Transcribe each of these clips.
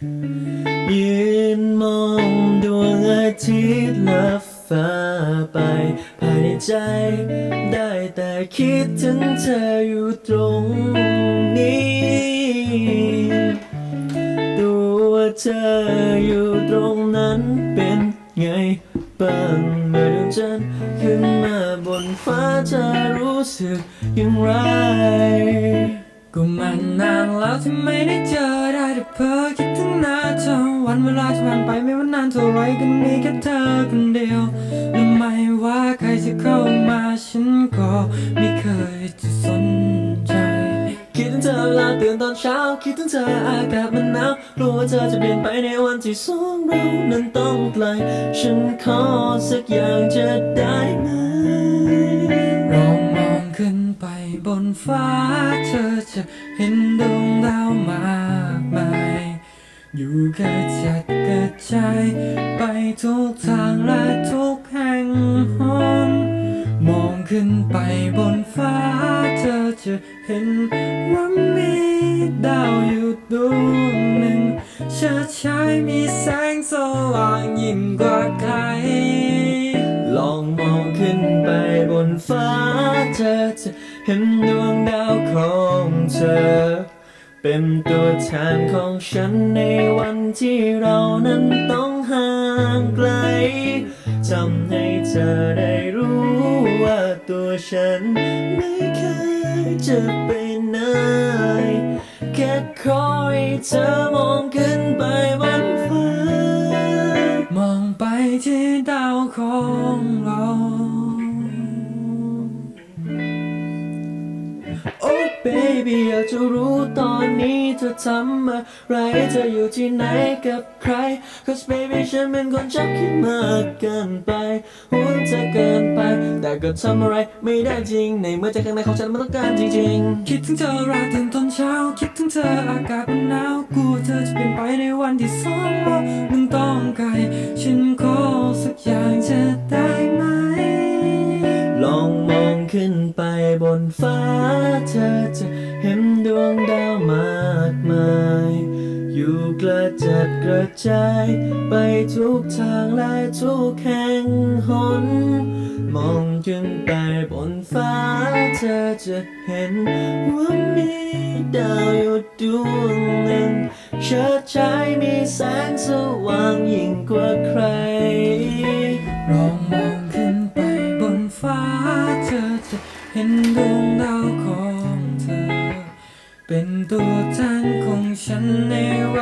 ยืนมองดวงอาทิตย์ลับฟ้าไป ภายในใจ ได้แต่คิดถึงเธออยู่ตรงนี้ ตัวเธออยู่ตรงนั้นเป็นไงบ้างเมื่อดวงจันทร์ขึ้นมาบนฟ้าจะรู้สึกอย่างไรก็มันนานแล้วที่ไม่ได้เจอได้แต่เพ้อคิด เธอวันเวลาที่ผ่านไปไม่ว่านานเท่าไรก็มีแค่เธอคนเดียวและไม่ว่าใครจะเข้ามาฉันก็ไม่เคยจะสนใจ คิดถึงเธอเวลาตื่นตอนเช้า คิดถึงเธออากาศมันหนาวกลัวว่าเธอจะเปลี่ยนไปในวันที่สองเรานั้นต้องไกล ฉันขอสักอย่างจะได้ไหมลองมองขึ้นไปบนฟ้าเธอจะเห็นดวง อยู่กระจัดกระจายไปทุกทางและทุกแห่งหนมองขึ้นไปบนฟ้า เธอจะเห็นว่ามีดาวอยู่ดวงหนึ่งเชิดฉายมีแสงสว่างยิ่งกว่าใคร ลองมองขึ้นไปบนฟ้า เธอจะเห็นดวงดาวของเธอ เป็นตัวแทนของฉันในวันที่เรานั้นต้องห่างไกลทำให้เธอได้รู้ว่าตัวฉันไม่เคยจะไปไหนแค่คอยเธอมองขึ้นไปบนฟ้ามองไปที่ดาวของเรา baby อยากจะรู้ตอนนี้เธอทำอะไรเธออยู่ที่ไหนกับใคร cause baby ฉันเป็นคนชอบคิดมากเกินไปห่วงเธอเกินไป แต่ก็ทำอะไรไม่ได้จริง ในเมื่อใจข้างในของฉันมันต้องการจริงคิดถึงเธอราตื่นตอนเช้า คิดถึงเธออากาศมันหนาวกลัวเธอจะเปลี่ยนไปในวันที่สองโลกมึงต้องไกลฉันขอสักอย่าง ดาวมากมาย อยู่กระจัดกระจาย ไปทุกทางและทุกแห่งหน มองขึ้นไปบนฟ้าเธอจะเห็น ว่ามีดาวอยู่ดวงหนึ่งเชิดฉายมีแสงสว่างยิ่งกว่าใคร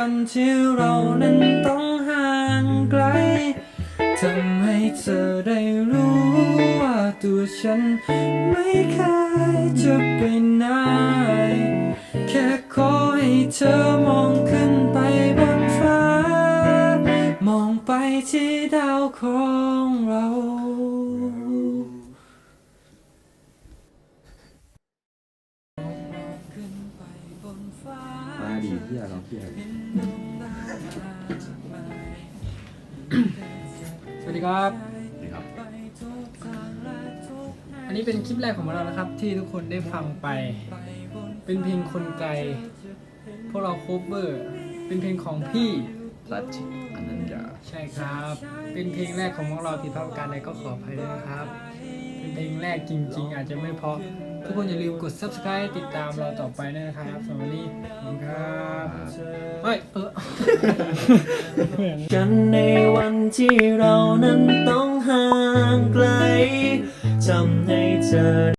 วันที่เรานั้นต้องห่างไกลทำให้เธอได้รู้ว่าตัวฉันไม่เคยจะไปไหน แค่ขอให้เธอมองขึ้นไปบนฟ้า มองไปที่ดาวของเรา มาดีที่เราลองเที่ยวสวัสดีครับ นี่ครับ อันนี้เป็นคลิปแรกของเรานะครับ ที่ทุกคนได้ฟังไป เป็นเพลงคนไกล พวกเราโคเวอร์ เป็นเพลงของพี่รัชอนัญญาใช่ครับ เป็นเพลงแรกของพวกเราผิดพลาดประการใดก็ขออภัยด้วยนะครับ เพลงแรกจริง ๆ อาจจะไม่เพราะ ทุกคนอย่าลืมกด subscribe ติดตามเราต่อไปด้วยนะครับสำหรับวันนี้ขอบคุณครับเฮ้ยเออ กันในวันที่เรานั้นต้องห่างไกล จำให้เธอ